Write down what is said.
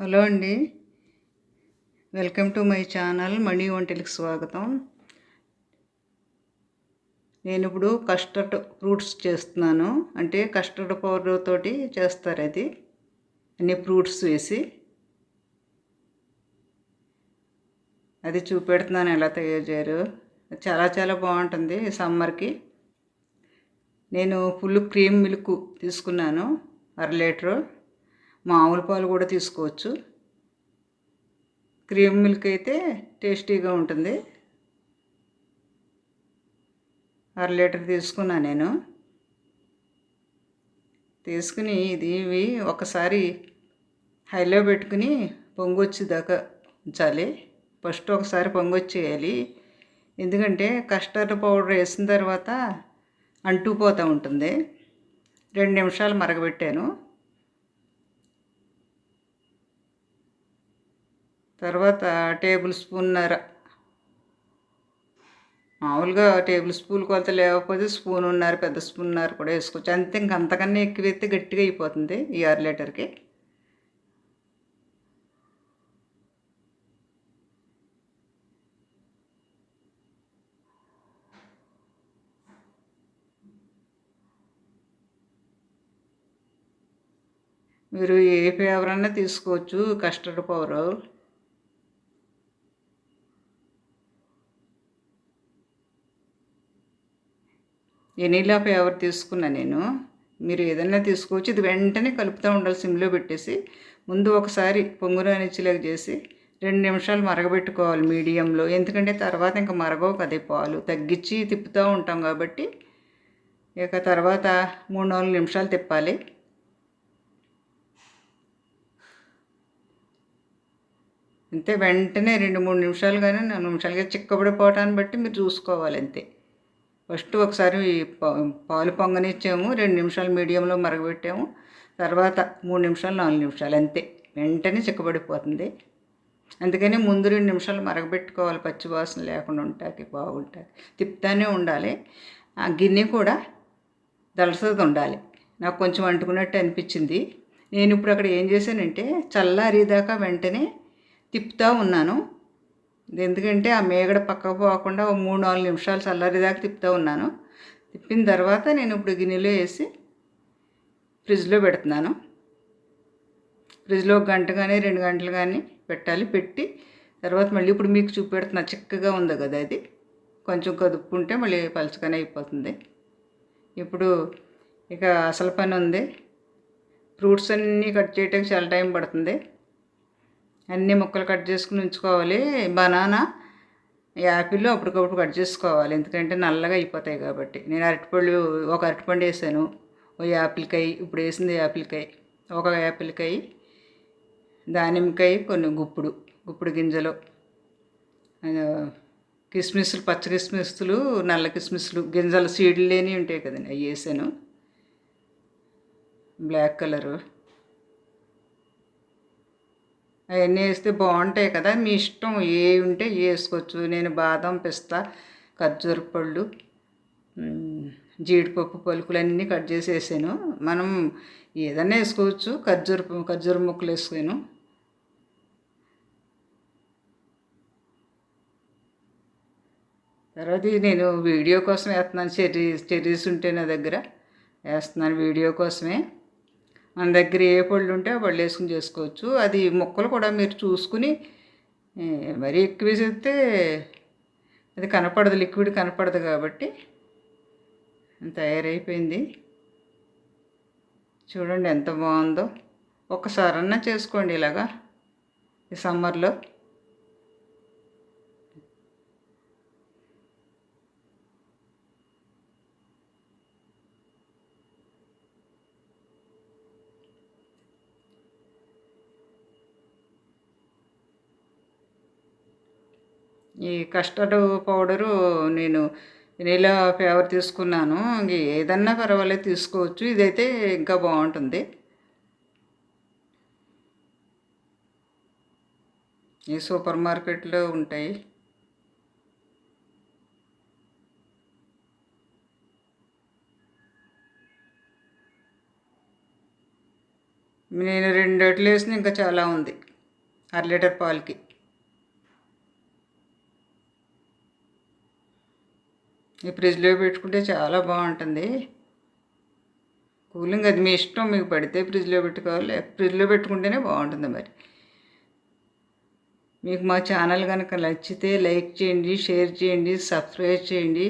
Hello అండి. Welcome to my channel Mani వంటలకు స్వాగతం. నేను ఇప్పుడు కస్టర్డ్ ఫ్రూట్స్ చేస్తున్నాను. అంటే కస్టర్డ్ పౌడర్ తోటి చేస్తారు అది. అన్ని ఫ్రూట్స్ వేసి. అది చూపెడుతున్నాను ఎలా తయారు చేయరు. చాలా చాలా బాగుంటుంది సమ్మర్కి. నేను ఫుల్ క్రీమ్ మిల్క్ తీసుకున్నాను. అర లీటరు. మామూలు పాలు కూడా తీసుకోవచ్చు. క్రీమ్ మిల్క్ అయితే టేస్టీగా ఉంటుంది. అర లీటర్ తీసుకున్నా నేను. తీసుకుని ఇది ఇవి ఒకసారి హైలో పెట్టుకుని పొంగొచ్చేదాకా ఉంచాలి. ఫస్ట్ ఒకసారి పొంగొచ్చేయాలి. ఎందుకంటే కస్టర్డ్ పౌడర్ వేసిన తర్వాత అంటుపోతూ ఉంటుంది. రెండు నిమిషాలు మరగబెట్టాను. తర్వాత టేబుల్ స్పూన్నర మామూలుగా టేబుల్ స్పూన్ కొలత లేకపోతే స్పూన్ ఉన్నారు పెద్ద స్పూన్ ఉన్నారు కూడా వేసుకోవచ్చు. అంతే ఇంక అంతకన్నా ఎక్కువ ఎత్తే గట్టిగా అయిపోతుంది ఈ అర లీటర్కి. మీరు ఏ ఫ్లేవర్ అన్నా తీసుకోవచ్చు కస్టర్డ్ పౌడర్ ఎనీలా ఫ్లేవర్ తీసుకున్నా నేను. మీరు ఏదైనా తీసుకోవచ్చు. ఇది వెంటనే కలుపుతూ ఉండాలి సిమ్లో పెట్టేసి. ముందు ఒకసారి పొంగురానిచ్చిలాగా చేసి రెండు నిమిషాలు మరగబెట్టుకోవాలి మీడియంలో. ఎందుకంటే తర్వాత ఇంకా మరగవు కదే పాలు. తగ్గించి తిప్పుతూ ఉంటాం కాబట్టి ఇక తర్వాత మూడు నాలుగు నిమిషాలు తిప్పాలి. అంతే. వెంటనే రెండు మూడు నిమిషాలు కానీ నాలుగు నిమిషాలుగా చిక్కబడిపోవటాన్ని బట్టి మీరు చూసుకోవాలి అంతే. ఫస్ట్ ఒకసారి పాలు పొంగనిచ్చాము రెండు నిమిషాలు మీడియంలో మరగబెట్టాము తర్వాత మూడు నిమిషాలు నాలుగు నిమిషాలు అంతే. వెంటనే చిక్కబడిపోతుంది. అందుకని ముందు రెండు నిమిషాలు మరగబెట్టుకోవాలి పచ్చి వాసన లేకుండా ఉంటాకి బాగుంటాకి. తిప్పుతానే ఉండాలి. ఆ గిన్నె కూడా దళసది ఉండాలి. నాకు కొంచెం అంటుకున్నట్టు అనిపించింది. నేను ఇప్పుడు అక్కడ ఏం చేశానంటే చల్లారేదాకా వెంటనే తిప్పుతూ ఉన్నాను. ఎందుకంటే ఆ మేగడ పక్కకు పోకుండా ఒక మూడు నాలుగు నిమిషాలు చల్లారేదాకా తిప్పుతూ ఉన్నాను. తిప్పిన తర్వాత నేను ఇప్పుడు గిన్నెలో వేసి ఫ్రిడ్జ్లో పెడుతున్నాను. ఫ్రిడ్జ్లో ఒక గంట కానీ రెండు గంటలు కానీ పెట్టాలి. పెట్టి తర్వాత మళ్ళీ ఇప్పుడు మీకు చూపెడుతున్నా. చిక్కగా ఉంది కదా అది. కొంచెం కదుపుకుంటే మళ్ళీ పలుచగానే అయిపోతుంది. ఇప్పుడు ఇక అసలు పని ఉంది. ఫ్రూట్స్ అన్నీ కట్ చేయడానికి చాలా టైం పడుతుంది. అన్ని ముక్కలు కట్ చేసుకుని ఉంచుకోవాలి. బనానా యాపిల్ అప్పటికప్పుడు కట్ చేసుకోవాలి. ఎందుకంటే నల్లగా అయిపోతాయి కాబట్టి. నేను అరటిపళ్ళు ఒక అరటిపండు వేసాను. ఓ యాపిల్కాయ ఇప్పుడు వేసింది యాపిల్కాయ. ఒక యాపిల్కాయ దానిమ్మకాయ కొన్ని గుప్పుడు గుప్పుడు గింజలు. కిస్మిస్లు పచ్చ కిస్మిస్లు నల్ల కిస్మిస్లు గింజలు సీడ్లు లేని ఉంటాయి కదండి. అవి వేసాను. Black colour. అవన్నీ వేస్తే బాగుంటాయి కదా. మీ ఇష్టం ఏ ఉంటే వేసుకోవచ్చు. నేను బాదం పిస్తా ఖర్జూర పళ్ళు జీడిపప్పు పలుకులు అన్నీ కట్ చేసి వేసాను. మనం ఏదైనా వేసుకోవచ్చు. ఖర్జూర ఖర్జూర ముక్కలు వేసాను తర్వాత నేను వీడియో కోసం వేస్తున్నాను. చెర్రీస్ చెర్రీస్ ఉంటే నా దగ్గర వేస్తున్నాను వీడియో కోసమే. మన దగ్గర ఏ పళ్ళు ఉంటే ఆ పళ్ళు వేసుకుని చేసుకోవచ్చు. అది ముక్కలు కూడా మీరు చూసుకుని మరీ ఎక్కువ వేసేస్తే అది కనపడదు లిక్విడ్ కనపడదు కాబట్టి తయారైపోయింది. చూడండి ఎంత బాగుందో. ఒక్కసారన్నా చేసుకోండి ఇలాగా ఈ సమ్మర్లో. ఈ కస్టర్డ్ పౌడరు నేను వెనీలా ఫ్లేవర్ తీసుకున్నాను. ఇంక ఏదన్నా పర్వాలేదు తీసుకోవచ్చు. ఇదైతే ఇంకా బాగుంటుంది. ఈ సూపర్ మార్కెట్లో ఉంటాయి. నేను రెండు వేసిన ఇంకా చాలా ఉంది. అర లీటర్ పాలకి. ఈ ఫ్రిడ్జ్లో పెట్టుకుంటే చాలా బాగుంటుంది. కూలింగ్ అది మీ ఇష్టం మీకు పడితే ఫ్రిడ్జ్లో పెట్టుకోవాలి ఫ్రిడ్జ్లో పెట్టుకుంటేనే బాగుంటుంది మరి. మీకు మా ఛానల్ కనుక నచ్చితే లైక్ చేయండి షేర్ చేయండి సబ్స్క్రైబ్ చేయండి.